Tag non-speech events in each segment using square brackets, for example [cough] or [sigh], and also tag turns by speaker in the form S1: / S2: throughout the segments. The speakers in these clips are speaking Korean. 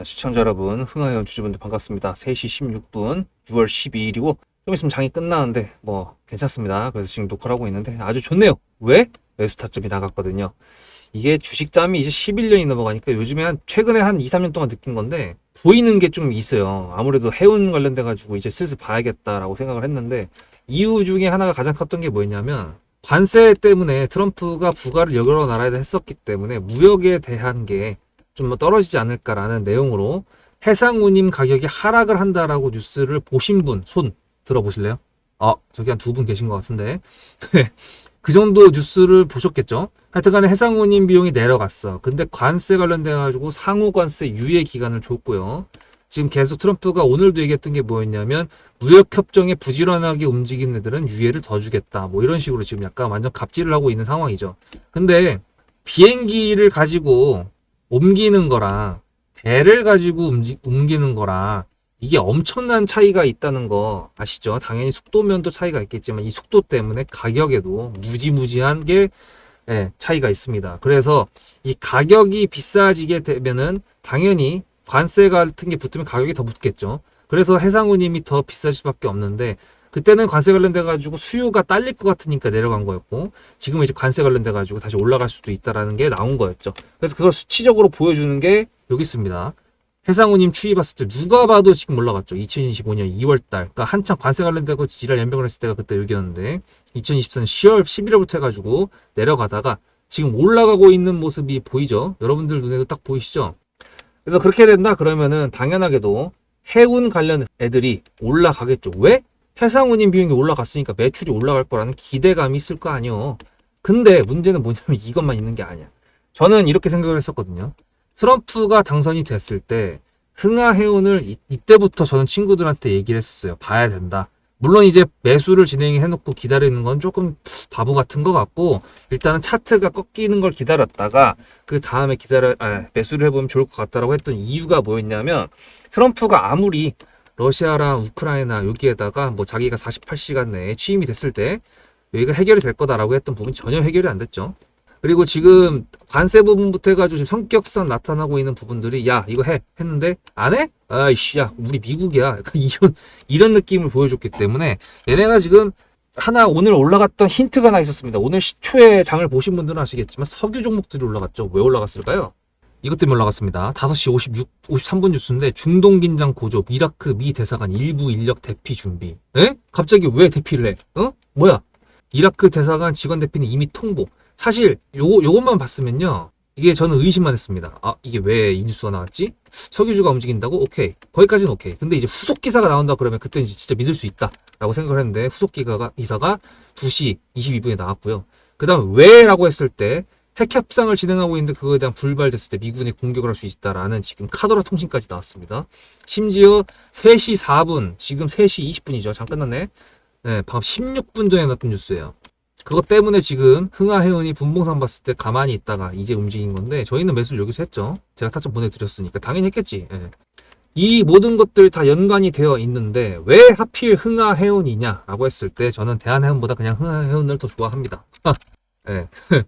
S1: 자, 시청자 여러분, 흥하연 주주분들 반갑습니다. 3시 16분, 6월 12일이고, 좀 있으면 장이 끝나는데, 뭐, 괜찮습니다. 그래서 지금 녹화를 하고 있는데, 아주 좋네요. 왜? 매수 타점이 나갔거든요. 이게 주식 짬이 이제 11년이 넘어가니까 요즘에 한, 최근에 한 2, 3년 동안 느낀 건데, 보이는 게 좀 있어요. 아무래도 해운 관련돼가지고 이제 슬슬 봐야겠다라고 생각을 했는데, 이유 중에 하나가 가장 컸던 게 뭐였냐면, 관세 때문에 트럼프가 부가를 여러 나라에다 했었기 때문에 무역에 대한 게 좀뭐 떨어지지 않을까라는 내용으로 해상운임 가격이 하락을 한다라고 뉴스를 보신 분 손 들어보실래요? 어, 저기 한 두 분 계신 것 같은데. [laughs] 그 정도 뉴스를 보셨겠죠? 하여튼간에 해상운임 비용이 내려갔어. 근데 관세 관련돼가지고 상호관세 유예 기간을 줬고요. 지금 계속 트럼프가 오늘도 얘기했던 게 뭐였냐면 무역협정에 부지런하게 움직이는 애들은 유예를 더 주겠다. 뭐 이런 식으로 지금 약간 완전 갑질을 하고 있는 상황이죠. 근데 비행기를 가지고 옮기는 거랑 배를 가지고 움직, 옮기는 거랑 이게 엄청난 차이가 있다는 거 아시죠? 당연히 속도면도 차이가 있겠지만 이 속도 때문에 가격에도 무지무지한 게 예, 차이가 있습니다. 그래서 이 가격이 비싸지게 되면은 당연히 관세 같은 게 붙으면 가격이 더 붙겠죠. 그래서 해상운임이 더 비쌀 수밖에 없는데 그때는 관세 관련돼 가지고 수요가 딸릴 것 같으니까 내려간 거였고 지금은 이제 관세 관련돼 가지고 다시 올라갈 수도 있다라는 게 나온 거였죠. 그래서 그걸 수치적으로 보여주는 게 여기 있습니다. 해상운임 추이 봤을 때 누가 봐도 지금 올라갔죠. 2025년 2월 달. 그러니까 한창 관세 관련되고 지랄 연병을 했을 때가 그때 여기였는데 2024년 10월 11월부터 해가지고 내려가다가 지금 올라가고 있는 모습이 보이죠. 여러분들 눈에도 딱 보이시죠? 그래서 그렇게 된다 그러면은 당연하게도 해운 관련 애들이 올라가겠죠. 왜? 해상 운임 비용이 올라갔으니까 매출이 올라갈 거라는 기대감이 있을 거 아니에요. 근데 문제는 뭐냐면 [laughs] 이것만 있는 게 아니야. 저는 이렇게 생각을 했었거든요. 트럼프가 당선이 됐을 때 흥하해운을 이- 이때부터 저는 친구들한테 얘기를 했었어요. 봐야 된다. 물론 이제 매수를 진행해 놓고 기다리는 건 조금 바보 같은 것 같고 일단은 차트가 꺾이는 걸 기다렸다가 그 다음에 기다려 아, 매수를 해보면 좋을 것 같다라고 했던 이유가 뭐였냐면 트럼프가 아무리 러시아랑 우크라이나 여기에다가 뭐 자기가 48시간 내에 취임이 됐을 때 여기가 해결이 될 거다라고 했던 부분이 전혀 해결이 안 됐죠. 그리고 지금 관세 부분부터 해가지고 지금 성격상 나타나고 있는 부분들이 야 이거 해 했는데 안 해? 아이씨 야 우리 미국이야 [laughs] 이런 이런 느낌을 보여줬기 때문에 얘네가 지금 하나 오늘 올라갔던 힌트가 하나 있었습니다. 오늘 시초에 장을 보신 분들은 아시겠지만 석유 종목들이 올라갔죠. 왜 올라갔을까요? 이것 때문에 올라갔습니다. 5시 56, 53분 뉴스인데 중동 긴장 고조, 이라크 미 대사관 일부 인력 대피 준비. 에? 갑자기 왜 대피를 해? 어? 뭐야? 이라크 대사관 직원 대피는 이미 통보. 사실 요거 요것만 봤으면요. 이게 저는 의심만 했습니다. 아, 이게 왜 이 뉴스가 나왔지? 석유주가 움직인다고? 오케이. 거기까지는 오케이. 근데 이제 후속 기사가 나온다 그러면 그때 이제 진짜 믿을 수 있다 라고 생각을 했는데 후속 기사가 기사가 2시 22분에 나왔고요. 그 다음 왜라고 했을 때 핵 협상을 진행하고 있는데 그거에 대한 불발됐을 때 미군이 공격을 할 수 있다라는 지금 카더라 통신까지 나왔습니다. 심지어 3시 4분, 지금 3시 20분이죠. 잠깐 끝났네. 네, 방금 16분 전에 났던 뉴스예요. 그것 때문에 지금 흥하해운이 분봉상 봤을 때 가만히 있다가 이제 움직인 건데 저희는 매수를 여기서 했죠. 제가 타점 보내드렸으니까 당연히 했겠지. 예. 이 모든 것들이 다 연관이 되어 있는데 왜 하필 흥하해운이냐라고 했을 때 저는 대한해운보다 그냥 흥하해운을 더 좋아합니다. 예. [laughs]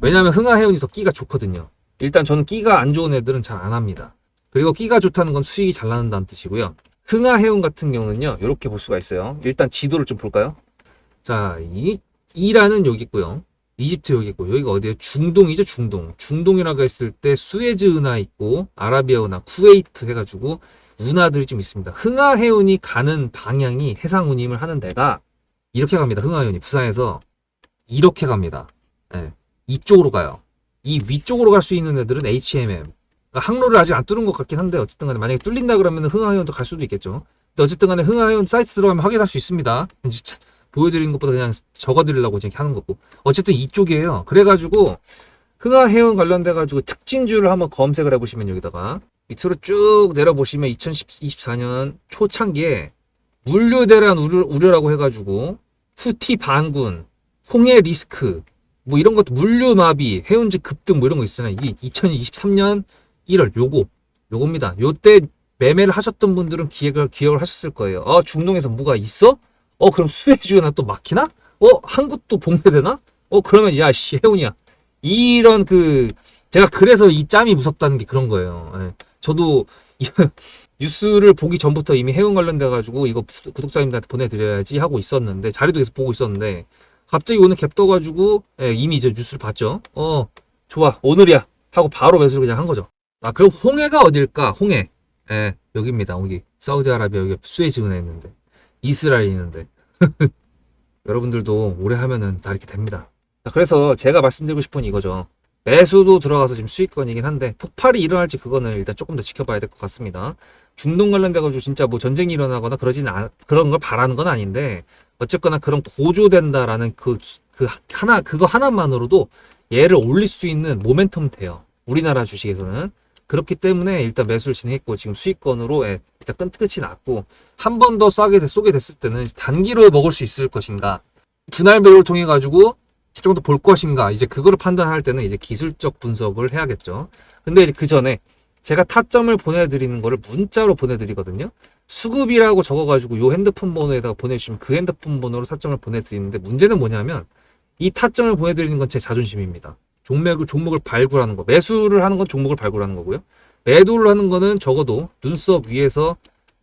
S1: 왜냐하면 흥하해운이 더 끼가 좋거든요. 일단 저는 끼가 안 좋은 애들은 잘 안 합니다. 그리고 끼가 좋다는 건 수익이 잘 나는다는 뜻이고요. 흥하해운 같은 경우는요, 이렇게 볼 수가 있어요. 일단 지도를 좀 볼까요? 자, 이, 이란은 여기 있고요. 이집트 여기 있고, 여기가 어디예요? 중동이죠, 중동. 중동이라고 했을 때 수에즈 운하 있고, 아라비아 운하, 쿠웨이트 해가지고, 운하들이 좀 있습니다. 흥하 해운이 가는 방향이 해상 운임을 하는 데가 이렇게 갑니다. 흥하 해운이 부산에서 이렇게 갑니다. 예, 이쪽으로 가요. 이 위쪽으로 갈 수 있는 애들은 HMM. 그러니까 항로를 아직 안 뚫은 것 같긴 한데 어쨌든 간에 만약에 뚫린다 그러면 흥하해운도 갈 수도 있겠죠. 근데 어쨌든 간에 흥하해운 사이트 들어가면 확인할 수 있습니다. 보여드리는 것보다 그냥 적어드리려고 이렇게 하는 거고. 어쨌든 이쪽이에요. 그래가지고 흥하해운 관련돼가지고 특징주를 한번 검색을 해보시면 여기다가 밑으로 쭉 내려보시면 2024년 초창기에 물류 대란 우려, 우려라고 해가지고 후티 반군, 홍해 리스크, 뭐 이런 것도 물류 마비, 해운지 급등 뭐 이런 거 있잖아요. 이게 2023년 1월 요거 요겁니다. 요때 매매를 하셨던 분들은 기획을 기억을 하셨을 거예요. 어 중동에서 뭐가 있어? 어 그럼 수혜주나 또 막히나? 어 한국도 봉쇄되나? 어 그러면 야씨 해운이야. 이런 그 제가 그래서 이 짬이 무섭다는 게 그런 거예요. 예. 저도 [laughs] 이- 뉴스를 보기 전부터 이미 해운 관련돼 가지고 이거 구- 구독자님들한테 보내드려야지 하고 있었는데 자료도 계속 보고 있었는데 갑자기 오늘 갭 떠가지고 예, 이미 이제 뉴스를 봤죠. 어 좋아 오늘이야 하고 바로 매수를 그냥 한 거죠. 아 그럼 홍해가 어딜까? 홍해. 예 여기입니다. 여기 사우디아라비아 여기 수에즈 은혜 있는데 이스라엘 있는데 [laughs] 여러분들도 오래 하면은 다 이렇게 됩니다. 자, 그래서 제가 말씀드리고 싶은 이거죠. 매수도 들어가서 지금 수익권이긴 한데 폭발이 일어날지 그거는 일단 조금 더 지켜봐야 될 것 같습니다. 중동 관련돼 가지고 진짜 뭐 전쟁이 일어나거나 그러진 않, 그런 걸 바라는 건 아닌데 어쨌거나 그런 고조된다라는 그, 기- 그 하나 그거 하나만으로도 얘를 올릴 수 있는 모멘텀 돼요. 우리나라 주식에서는 그렇기 때문에 일단 매수를 진행했고 지금 수익권으로 예, 일단 끈 끝이 났고 한 번 더 싸게 돼- 쏘게 됐을 때는 단기로 먹을 수 있을 것인가 분할 매도를 통해 가지고 더볼 것인가 이제 그거를 판단할 때는 이제 기술적 분석을 해야겠죠. 근데 이제 그 전에 제가 타점을 보내드리는 거를 문자로 보내드리거든요. 수급이라고 적어가지고 요 핸드폰 번호에다가 보내주시면 그 핸드폰 번호로 타점을 보내드리는데 문제는 뭐냐면 이 타점을 보내드리는 건 제 자존심입니다. 종목을 종목을 발굴하는 거, 매수를 하는 건 종목을 발굴하는 거고요. 매도를 하는 거는 적어도 눈썹 위에서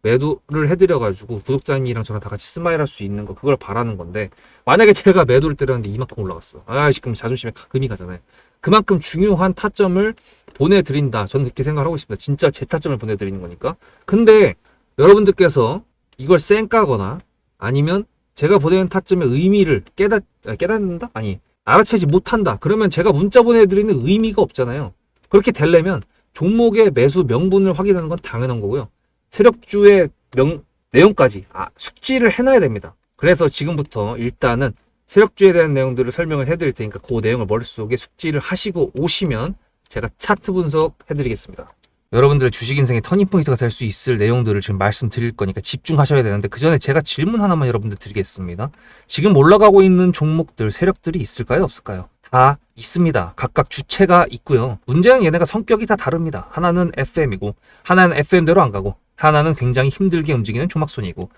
S1: 매도를 해드려가지고 구독자님이랑 저랑 다 같이 스마일할 수 있는 거 그걸 바라는 건데 만약에 제가 매도를 때렸는데 이만큼 올라갔어. 아 지금 자존심에 가- 금이 가잖아요. 그만큼 중요한 타점을 보내드린다. 저는 그렇게 생각하고 있습니다. 진짜 제 타점을 보내드리는 거니까. 근데 여러분들께서 이걸 쌩까거나 아니면 제가 보내는 타점의 의미를 깨닫 아, 깨닫는다? 아니 알아채지 못한다. 그러면 제가 문자 보내드리는 의미가 없잖아요. 그렇게 되려면 종목의 매수 명분을 확인하는 건 당연한 거고요. 세력주의 명 내용까지 아, 숙지를 해놔야 됩니다. 그래서 지금부터 일단은 세력주에 대한 내용들을 설명을 해드릴 테니까 그 내용을 머릿속에 숙지를 하시고 오시면 제가 차트 분석 해드리겠습니다. 여러분들의 주식 인생의 터닝포인트가 될 수 있을 내용들을 지금 말씀드릴 거니까 집중하셔야 되는데 그 전에 제가 질문 하나만 여러분들 드리겠습니다. 지금 올라가고 있는 종목들, 세력들이 있을까요? 없을까요? 다 있습니다. 각각 주체가 있고요. 문제는 얘네가 성격이 다 다릅니다. 하나는 FM이고, 하나는 FM대로 안 가고, 하나는 굉장히 힘들게 움직이는 조막손이고,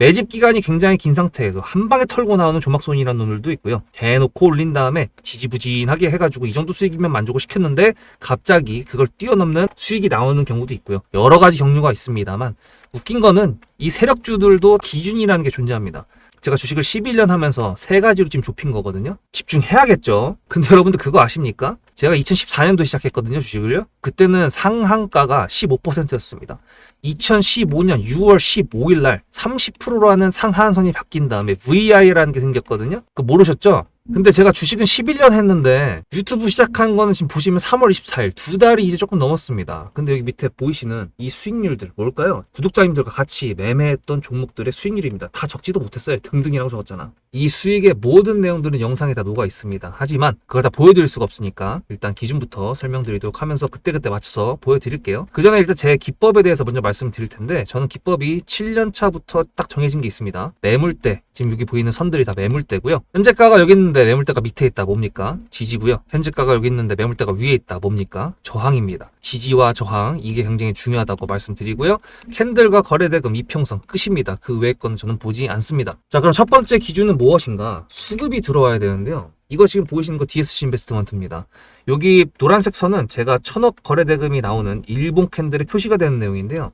S1: 매집 기간이 굉장히 긴 상태에서 한 방에 털고 나오는 조막손이라는 놈들도 있고요. 대놓고 올린 다음에 지지부진하게 해가지고 이 정도 수익이면 만족을 시켰는데 갑자기 그걸 뛰어넘는 수익이 나오는 경우도 있고요. 여러 가지 경류가 있습니다만 웃긴 거는 이 세력주들도 기준이라는 게 존재합니다. 제가 주식을 11년 하면서 세 가지로 지금 좁힌 거거든요. 집중해야겠죠. 근데 [laughs] 여러분들 그거 아십니까? 제가 2014년도 시작했거든요, 주식을요. 그때는 상한가가 15%였습니다. 2015년 6월 15일 날 30%라는 상한선이 바뀐 다음에 VI라는 게 생겼거든요. 그 모르셨죠? 근데 제가 주식은 11년 했는데 유튜브 시작한 거는 지금 보시면 3월 24일 두 달이 이제 조금 넘었습니다. 근데 여기 밑에 보이시는 이 수익률들 뭘까요? 구독자님들과 같이 매매했던 종목들의 수익률입니다. 다 적지도 못했어요. 등등이라고 적었잖아. 이 수익의 모든 내용들은 영상에 다 녹아 있습니다. 하지만 그걸 다 보여드릴 수가 없으니까 일단 기준부터 설명드리도록 하면서 그때그때 맞춰서 보여드릴게요. 그 전에 일단 제 기법에 대해서 먼저 말씀드릴 텐데 저는 기법이 7년 차부터 딱 정해진 게 있습니다. 매물대 지금 여기 보이는 선들이 다 매물대고요. 현재가가 여기 있는데 매물대가 밑에 있다 뭡니까? 지지고요. 현재가가 여기 있는데 매물대가 위에 있다 뭡니까? 저항입니다. 지지와 저항 이게 굉장히 중요하다고 말씀드리고요. 캔들과 거래대금 이평선 끝입니다. 그 외의 거는 저는 보지 않습니다. 자 그럼 첫 번째 기준은 무엇인가? 수급이 들어와야 되는데요. 이거 지금 보이시는 거 DSC 인베스트먼트입니다. 여기 노란색 선은 제가 천억 거래대금이 나오는 일본 캔들의 표시가 되는 내용인데요.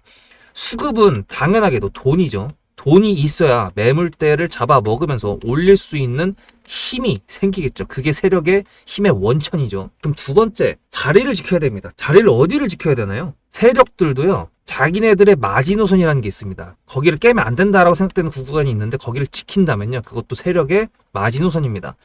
S1: 수급은 당연하게도 돈이죠. 돈이 있어야 매물대를 잡아 먹으면서 올릴 수 있는 힘이 생기겠죠. 그게 세력의 힘의 원천이죠. 그럼 두 번째, 자리를 지켜야 됩니다. 자리를 어디를 지켜야 되나요? 세력들도요, 자기네들의 마지노선이라는 게 있습니다. 거기를 깨면 안 된다라고 생각되는 구간이 있는데 거기를 지킨다면요, 그것도 세력의 마지노선입니다.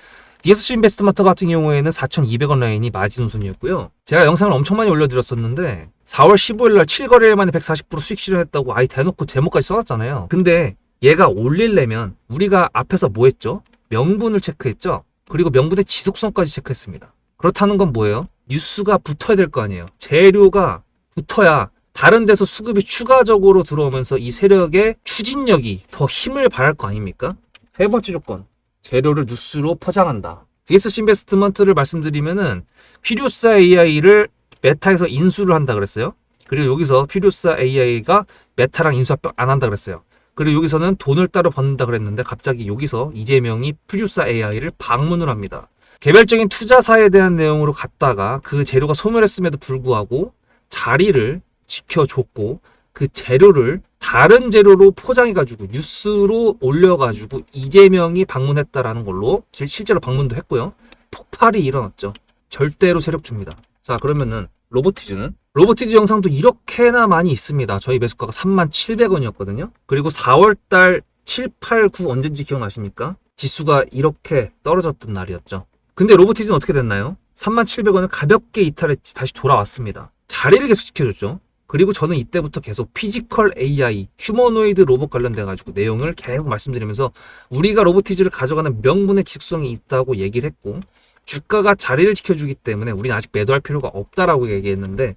S1: DSC 인베스트먼트 같은 경우에는 4,200원 라인이 마지노선이었고요. 제가 영상을 엄청 많이 올려드렸었는데 4월 15일 날 7거래일 만에 140% 수익 실현했다고 아예 대놓고 제목까지 써놨잖아요. 근데 얘가 올리려면 우리가 앞에서 뭐 했죠? 명분을 체크했죠? 그리고 명분의 지속성까지 체크했습니다. 그렇다는 건 뭐예요? 뉴스가 붙어야 될 거 아니에요. 재료가 붙어야 다른 데서 수급이 추가적으로 들어오면서 이 세력의 추진력이 더 힘을 발할 거 아닙니까? 세 번째 조건. 재료를 뉴스로 포장한다. DSC 인베스트먼트를 말씀드리면은 필요사 AI를 메타에서 인수를 한다 그랬어요. 그리고 여기서 필요사 AI가 메타랑 인수 합병 안 한다 그랬어요. 그리고 여기서는 돈을 따로 받는다 그랬는데 갑자기 여기서 이재명이 필요사 AI를 방문을 합니다. 개별적인 투자사에 대한 내용으로 갔다가 그 재료가 소멸했음에도 불구하고 자리를 지켜줬고 그 재료를 다른 재료로 포장해가지고 뉴스로 올려가지고 이재명이 방문했다라는 걸로 실- 실제로 방문도 했고요. 폭발이 일어났죠. 절대로 세력 줍니다. 자 그러면은 로보티즈는 로보티즈 영상도 이렇게나 많이 있습니다. 저희 매수가가 37,700원이었거든요. 그리고 4월달 7, 8, 9 언젠지 기억나십니까? 지수가 이렇게 떨어졌던 날이었죠. 근데 로보티즈는 어떻게 됐나요? 37,000원을 가볍게 이탈했지 다시 돌아왔습니다. 자리를 계속 지켜줬죠. 그리고 저는 이때부터 계속 피지컬 AI, 휴머노이드 로봇 관련돼 가지고 내용을 계속 말씀드리면서 우리가 로보티즈를 가져가는 명분의 지속성이 있다고 얘기를 했고 주가가 자리를 지켜주기 때문에 우리는 아직 매도할 필요가 없다라고 얘기했는데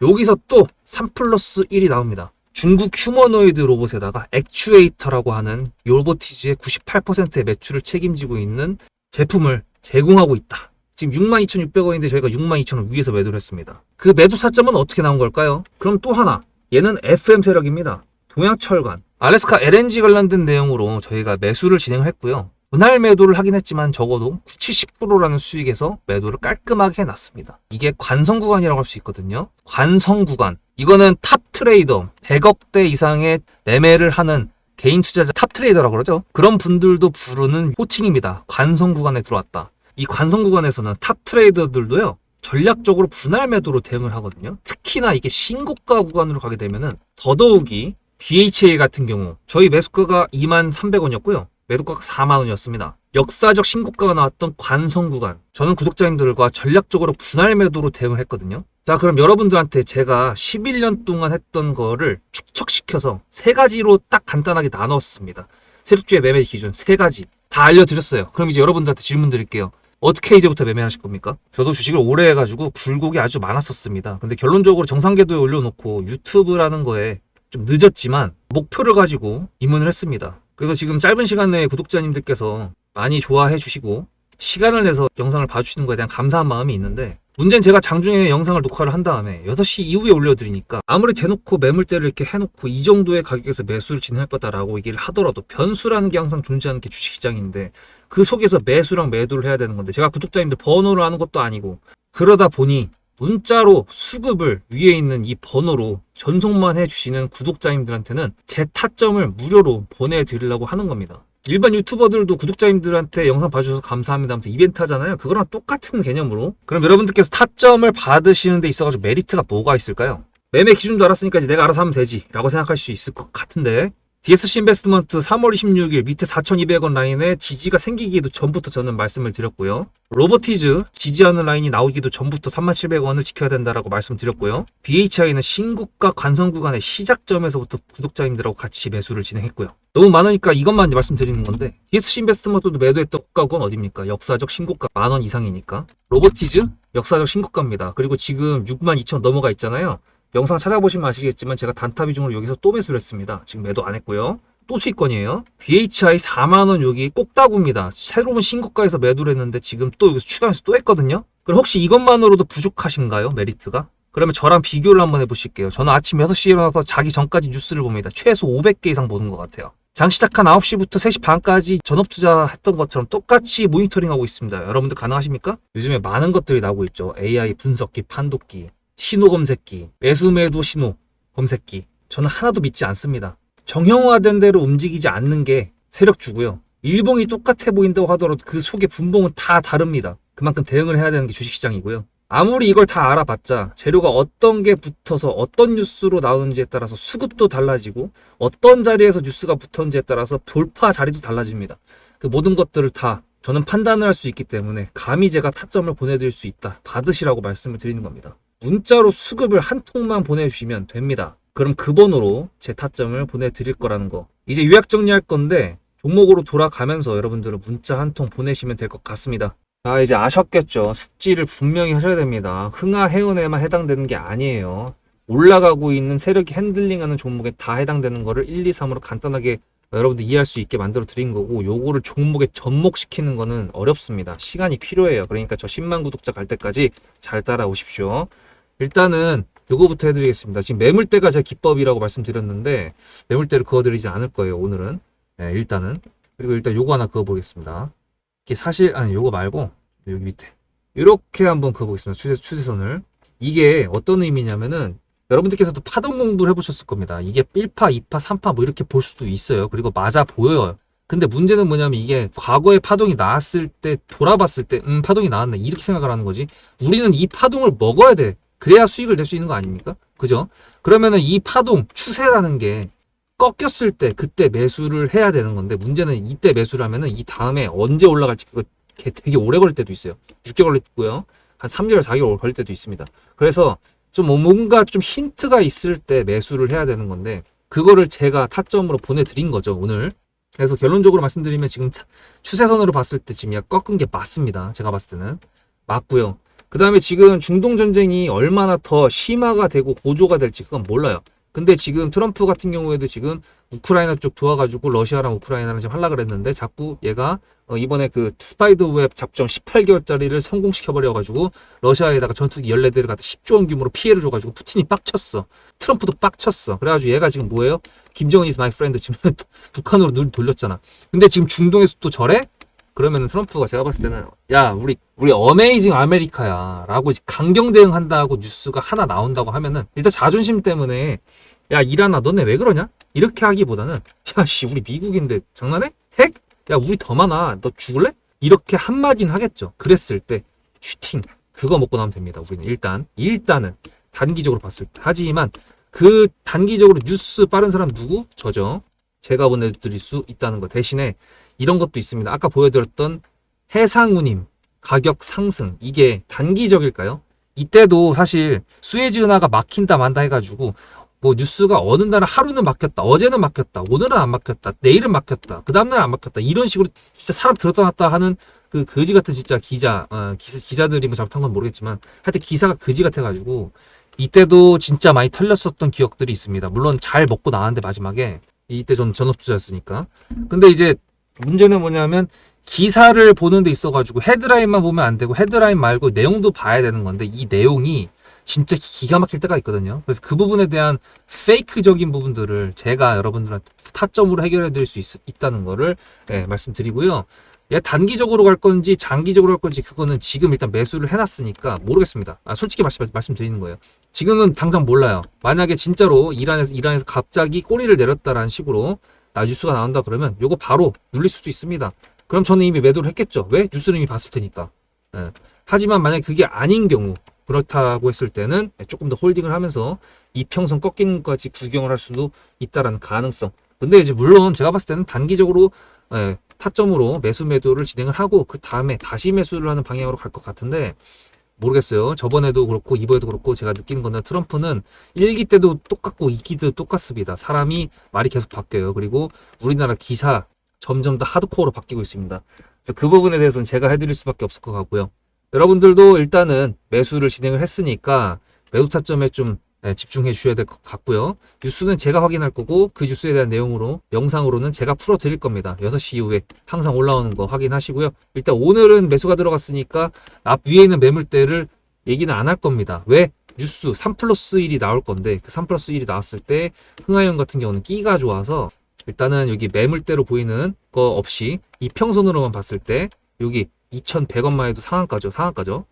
S1: 여기서 또 3 플러스 1이 나옵니다. 중국 휴머노이드 로봇에다가 액추에이터라고 하는 로보티즈의 98%의 매출을 책임지고 있는 제품을 제공하고 있다. 지금 62,600원인데 저희가 62,000원 위에서 매도를 했습니다. 그 매도 사점은 어떻게 나온 걸까요? 그럼 또 하나. 얘는 FM 세력입니다. 동양철관. 알래스카 LNG 관련된 내용으로 저희가 매수를 진행을 했고요. 분할 매도를 하긴 했지만 적어도 70%라는 수익에서 매도를 깔끔하게 해놨습니다. 이게 관성 구간이라고 할 수 있거든요. 관성 구간. 이거는 탑 트레이더 100억대 이상의 매매를 하는 개인 투자자 탑 트레이더라고 그러죠. 그런 분들도 부르는 호칭입니다. 관성 구간에 들어왔다. 이 관성 구간에서는 탑 트레이더들도요. 전략적으로 분할 매도로 대응을 하거든요. 특히나 이게 신고가 구간으로 가게 되면은 더더욱이 BHA 같은 경우 저희 매수가가 2만 300원이었고요. 매도가가 4만 원이었습니다. 역사적 신고가가 나왔던 관성 구간. 저는 구독자님들과 전략적으로 분할 매도로 대응을 했거든요. 자, 그럼 여러분들한테 제가 11년 동안 했던 거를 축척시켜서 세 가지로 딱 간단하게 나눴습니다. 세력주의 매매 기준 세 가지 다 알려드렸어요. 그럼 이제 여러분들한테 질문 드릴게요. 어떻게 이제부터 매매하실 겁니까? 저도 주식을 오래 해가지고 굴곡이 아주 많았었습니다. 근데 결론적으로 정상궤도에 올려놓고 유튜브라는 거에 좀 늦었지만 목표를 가지고 입문을 했습니다. 그래서 지금 짧은 시간 내에 구독자님들께서 많이 좋아해 주시고 시간을 내서 영상을 봐주시는 거에 대한 감사한 마음이 있는데 문제는 제가 장중에 영상을 녹화를 한 다음에 6시 이후에 올려드리니까 아무리 대놓고 매물대를 이렇게 해놓고 이 정도의 가격에서 매수를 진행할 거다라고 얘기를 하더라도 변수라는 게 항상 존재하는 게 주식시장인데 그 속에서 매수랑 매도를 해야 되는 건데 제가 구독자님들 번호를 아는 것도 아니고 그러다 보니 문자로 수급을 위에 있는 이 번호로 전송만 해주시는 구독자님들한테는 제 타점을 무료로 보내드리려고 하는 겁니다. 일반 유튜버들도 구독자님들한테 영상 봐주셔서 감사합니다 하면서 이벤트 하잖아요. 그거랑 똑같은 개념으로. 그럼 여러분들께서 타점을 받으시는 데 있어가지고 메리트가 뭐가 있을까요? 매매 기준도 알았으니까 이제 내가 알아서 하면 되지 라고 생각할 수 있을 것 같은데 DSC 인베스트먼트 3월 26일 밑에 4,200원 라인에 지지가 생기기도 전부터 저는 말씀을 드렸고요. 로보티즈 지지하는 라인이 나오기도 전부터 37,700원을 지켜야 된다라고 말씀드렸고요. BHI는 신고가 관성 구간의 시작점에서부터 구독자님들하고 같이 매수를 진행했고요. 너무 많으니까 이것만 말씀드리는 건데 DSC 인베스트먼트도 매도했던 고가건 어딥니까? 역사적 신고가 만 원 이상이니까. 로보티즈 역사적 신고가입니다. 그리고 지금 62,000원 넘어가 있잖아요. 영상 찾아보시면 아시겠지만 제가 단타 비중으로 여기서 또 매수를 했습니다. 지금 매도 안 했고요. 또 수익권이에요. BHI 4만원 여기 꼭다구입니다. 새로운 신고가에서 매도를 했는데 지금 또 여기서 추가해서 또 했거든요. 그럼 혹시 이것만으로도 부족하신가요? 메리트가? 그러면 저랑 비교를 한번 해보실게요. 저는 아침 6시에 일어나서 자기 전까지 뉴스를 봅니다. 최소 500개 이상 보는 것 같아요. 장 시작한 9시부터 3시 반까지 전업 투자했던 것처럼 똑같이 모니터링하고 있습니다. 여러분들 가능하십니까? 요즘에 많은 것들이 나오고 있죠. AI 분석기, 판독기, 신호 검색기, 매수 매도 신호 검색기. 저는 하나도 믿지 않습니다. 정형화된 대로 움직이지 않는 게 세력 주고요. 일봉이 똑같아 보인다고 하더라도 그 속에 분봉은 다 다릅니다. 그만큼 대응을 해야 되는 게 주식시장이고요. 아무리 이걸 다 알아봤자 재료가 어떤 게 붙어서 어떤 뉴스로 나오는지에 따라서 수급도 달라지고 어떤 자리에서 뉴스가 붙었는지에 따라서 돌파 자리도 달라집니다. 그 모든 것들을 다 저는 판단을 할 수 있기 때문에 감히 제가 타점을 보내드릴 수 있다. 받으시라고 말씀을 드리는 겁니다. 문자로 수급을 한 통만 보내주시면 됩니다. 그럼 그 번호로 제 타점을 보내드릴 거라는 거. 이제 요약 정리할 건데 종목으로 돌아가면서 여러분들은 문자 한 통 보내시면 될 것 같습니다. 아, 이제 아셨겠죠? 숙지를 분명히 하셔야 됩니다. 흥하 해운에만 해당되는 게 아니에요. 올라가고 있는 세력이 핸들링하는 종목에 다 해당되는 거를 1, 2, 3으로 간단하게 여러분들 이해할 수 있게 만들어 드린 거고 요거를 종목에 접목시키는 거는 어렵습니다. 시간이 필요해요. 그러니까 저 10만 구독자 갈 때까지 잘 따라오십시오. 일단은 요거부터 해드리겠습니다. 지금 매물대가 제 기법이라고 말씀드렸는데 매물대를 그어드리지 않을 거예요. 오늘은 네, 일단은 그리고 일단 요거 하나 그어보겠습니다. 이게 사실 아니 요거 말고 여기 밑에 이렇게 한번 그어보겠습니다. 추세, 추세선을 이게 어떤 의미냐면은 여러분들께서도 파동 공부를 해보셨을 겁니다. 이게 1파, 2파, 3파 뭐 이렇게 볼 수도 있어요. 그리고 맞아 보여요. 근데 문제는 뭐냐면 이게 과거에 파동이 나왔을 때 돌아봤을 때 음 파동이 나왔네 이렇게 생각을 하는 거지 우리는 이 파동을 먹어야 돼 그래야 수익을 낼 수 있는 거 아닙니까? 그죠? 그러면은 이 파동 추세라는 게 꺾였을 때 그때 매수를 해야 되는 건데 문제는 이때 매수를 하면은 이 다음에 언제 올라갈지 그거 게- 되게 오래 걸릴 때도 있어요. 6개월 걸리고요. 한 3개월 4개월 걸릴 때도 있습니다. 그래서 좀 뭔가 좀 힌트가 있을 때 매수를 해야 되는 건데 그거를 제가 타점으로 보내드린 거죠 오늘. 그래서 결론적으로 말씀드리면 지금 차- 추세선으로 봤을 때 지금 약간 꺾은 게 맞습니다. 제가 봤을 때는. 맞고요. 그 다음에 지금 중동 전쟁이 얼마나 더 심화가 되고 고조가 될지 그건 몰라요. 근데 지금 트럼프 같은 경우에도 지금 우크라이나 쪽 도와가지고 러시아랑 우크라이나랑 지금 하려고 그랬는데 자꾸 얘가 어, 이번에 그 스파이더 웹 작전 18개월짜리를 성공시켜버려가지고 러시아에다가 전투기 14대를 갖다 10조 원 규모로 피해를 줘가지고 푸틴이 빡쳤어. 트럼프도 빡쳤어. 그래가지고 얘가 지금 뭐예요? 김정은 is my friend 지금 [laughs] 북한으로 눈 돌렸잖아. 근데 지금 중동에서 또 저래? 그러면은 트럼프가 제가 봤을 때는 야 우리 우리 어메이징 아메리카야라고 강경 대응한다고 뉴스가 하나 나온다고 하면은 일단 자존심 때문에 야 이라나 너네 왜 그러냐 이렇게 하기보다는 야씨 우리 미국인데 장난해 핵? 야 우리 더 많아 너 죽을래? 이렇게 한마디는 하겠죠. 그랬을 때 슈팅 그거 먹고 나면 됩니다. 우리는 일단 일단은 단기적으로 봤을 때 하지만 그 단기적으로 뉴스 빠른 사람 누구? 저죠. 제가 보내드릴 수 있다는 거 대신에 이런 것도 있습니다. 아까 보여드렸던 해상운임 가격 상승 이게 단기적일까요? 이때도 사실 수에즈 은하가 막힌다 만다 해가지고 뭐 뉴스가 어느 날은 하루는 막혔다 어제는 막혔다 오늘은 안 막혔다 내일은 막혔다 그 다음날은 안 막혔다 이런 식으로 진짜 사람 들었다 놨다 하는 그 거지 같은 진짜 기자 어, 기사, 기자들이 뭐 잘못한 건 모르겠지만 하여튼 기사가 거지 같아가지고 이때도 진짜 많이 털렸었던 기억들이 있습니다 물론 잘 먹고 나왔는데 마지막에 이때 전 전업주자였으니까 근데 이제 문제는 뭐냐면 기사를 보는 데 있어가지고 헤드라인만 보면 안 되고 헤드라인 말고 내용도 봐야 되는 건데 이 내용이 진짜 기가 막힐 때가 있거든요. 그래서 그 부분에 대한 페이크적인 부분들을 제가 여러분들한테 타점으로 해결해 드릴 수 있, 다는 거를 예, 말씀드리고요. 얘 단기적으로 갈 건지 장기적으로 갈 건지 그거는 지금 일단 매수를 해놨으니까 모르겠습니다. 아, 솔직히 말씀, 말씀드리는 거예요. 지금은 당장 몰라요. 만약에 진짜로 이란에서 이란에서 갑자기 꼬리를 내렸다라는 식으로 나 뉴스가 나온다 그러면 요거 바로 눌릴 수도 있습니다. 그럼 저는 이미 매도를 했겠죠. 왜? 뉴스를 이미 봤을 테니까. 예. 하지만 만약 그게 아닌 경우 그렇다고 했을 때는 조금 더 홀딩을 하면서 이평선 꺾이는 것까지 구경을 할 수도 있다라는 가능성. 근데 이제 물론 제가 봤을 때는 단기적으로 예, 타점으로 매수 매도를 진행을 하고 그 다음에 다시 매수를 하는 방향으로 갈 것 같은데 모르겠어요. 저번에도 그렇고 이번에도 그렇고 제가 느끼는 건데 트럼프는 1기 때도 똑같고 2기 때도 똑같습니다. 사람이 말이 계속 바뀌어요. 그리고 우리나라 기사 점점 더 하드코어로 바뀌고 있습니다. 그래서 그 부분에 대해서는 제가 해드릴 수밖에 없을 것 같고요. 여러분들도 일단은 매수를 진행을 했으니까 매도 타점에 좀 예, 집중해 주셔야 될 것 같고요. 뉴스는 제가 확인할 거고 그 뉴스에 대한 내용으로 영상으로는 제가 풀어 드릴 겁니다. 6시 이후에 항상 올라오는 거 확인하시고요. 일단 오늘은 매수가 들어갔으니까 앞 위에 있는 매물대를 얘기는 안 할 겁니다. 왜? 뉴스 3 플러스 1이 나올 건데 그 3 플러스 1이 나왔을 때 흥하영 같은 경우는 끼가 좋아서 일단은 여기 매물대로 보이는 거 없이 이평선으로만 봤을 때 여기 2,100원만 해도 상한가죠. 상한가죠.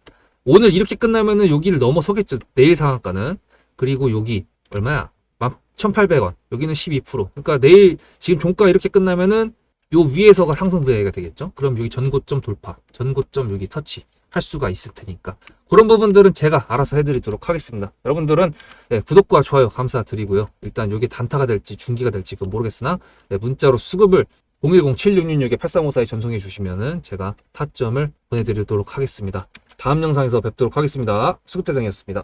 S1: 오늘 이렇게 끝나면은 여기를 넘어서겠죠. 내일 상한가는. 그리고 여기 얼마야? 1,800원. 여기는 12%. 그러니까 내일 지금 종가 이렇게 끝나면은 요 위에서가 상승 부위가 되겠죠. 그럼 여기 전고점 돌파, 전고점 여기 터치 할 수가 있을 테니까 그런 부분들은 제가 알아서 해드리도록 하겠습니다. 여러분들은 네, 구독과 좋아요 감사드리고요. 일단 여기 단타가 될지 중기가 될지 그건 모르겠으나 네, 문자로 수급을 010-7666-8354에 전송해 주시면은 제가 타점을 보내드리도록 하겠습니다. 다음 영상에서 뵙도록 하겠습니다. 수급대장이었습니다.